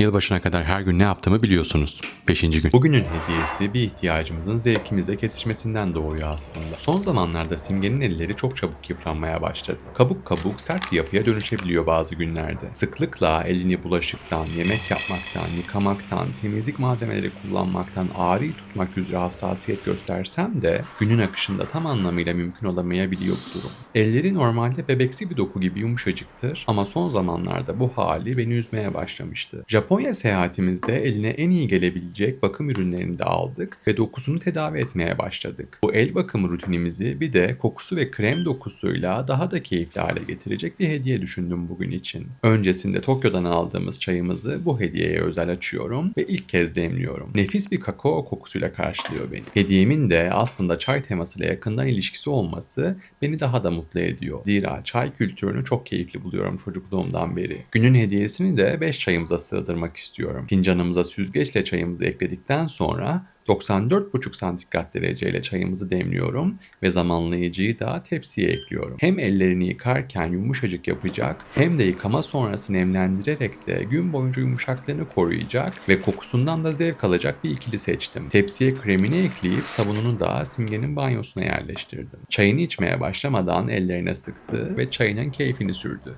Yılbaşına kadar her gün ne yaptığımı biliyorsunuz. Beşinci gün. Bugünün hediyesi bir ihtiyacımızın zevkimizle kesişmesinden doğuyor aslında. Son zamanlarda Simge'nin elleri çok çabuk yıpranmaya başladı. Kabuk kabuk sert bir yapıya dönüşebiliyor bazı günlerde. Sıklıkla elini bulaşıktan, yemek yapmaktan, yıkamaktan, temizlik malzemeleri kullanmaktan, ağrıyı tutmak üzere hassasiyet göstersem de günün akışında tam anlamıyla mümkün olamayabiliyor bu durum. Elleri normalde bebeksi bir doku gibi yumuşacıktır ama son zamanlarda bu hali beni üzmeye başlamıştı. Japonya seyahatimizde eline en iyi gelebilecek bakım ürünlerini de aldık ve dokusunu tedavi etmeye başladık. Bu el bakımı rutinimizi bir de kokusu ve krem dokusuyla daha da keyifli hale getirecek bir hediye düşündüm bugün için. Öncesinde Tokyo'dan aldığımız çayımızı bu hediyeye özel açıyorum ve ilk kez demliyorum. Nefis bir kakao kokusuyla karşılıyor beni. Hediyemin de aslında çay temasıyla yakından ilişkisi olması beni daha da mutlu ediyor. Zira çay kültürünü çok keyifli buluyorum çocukluğumdan beri. Günün hediyesini de 5 çayımıza sığdırmak istiyorum. Fincanımıza süzgeçle çayımızı ekledikten sonra 94,5 santigrat dereceyle çayımızı demliyorum ve zamanlayıcıyı da tepsiye ekliyorum. Hem ellerini yıkarken yumuşacık yapacak hem de yıkama sonrası nemlendirerek de gün boyunca yumuşaklığını koruyacak ve kokusundan da zevk alacak bir ikili seçtim. Tepsiye kremini ekleyip sabununu da simgenin banyosuna yerleştirdim. Çayını içmeye başlamadan ellerine sıktı ve çayının keyfini sürdü.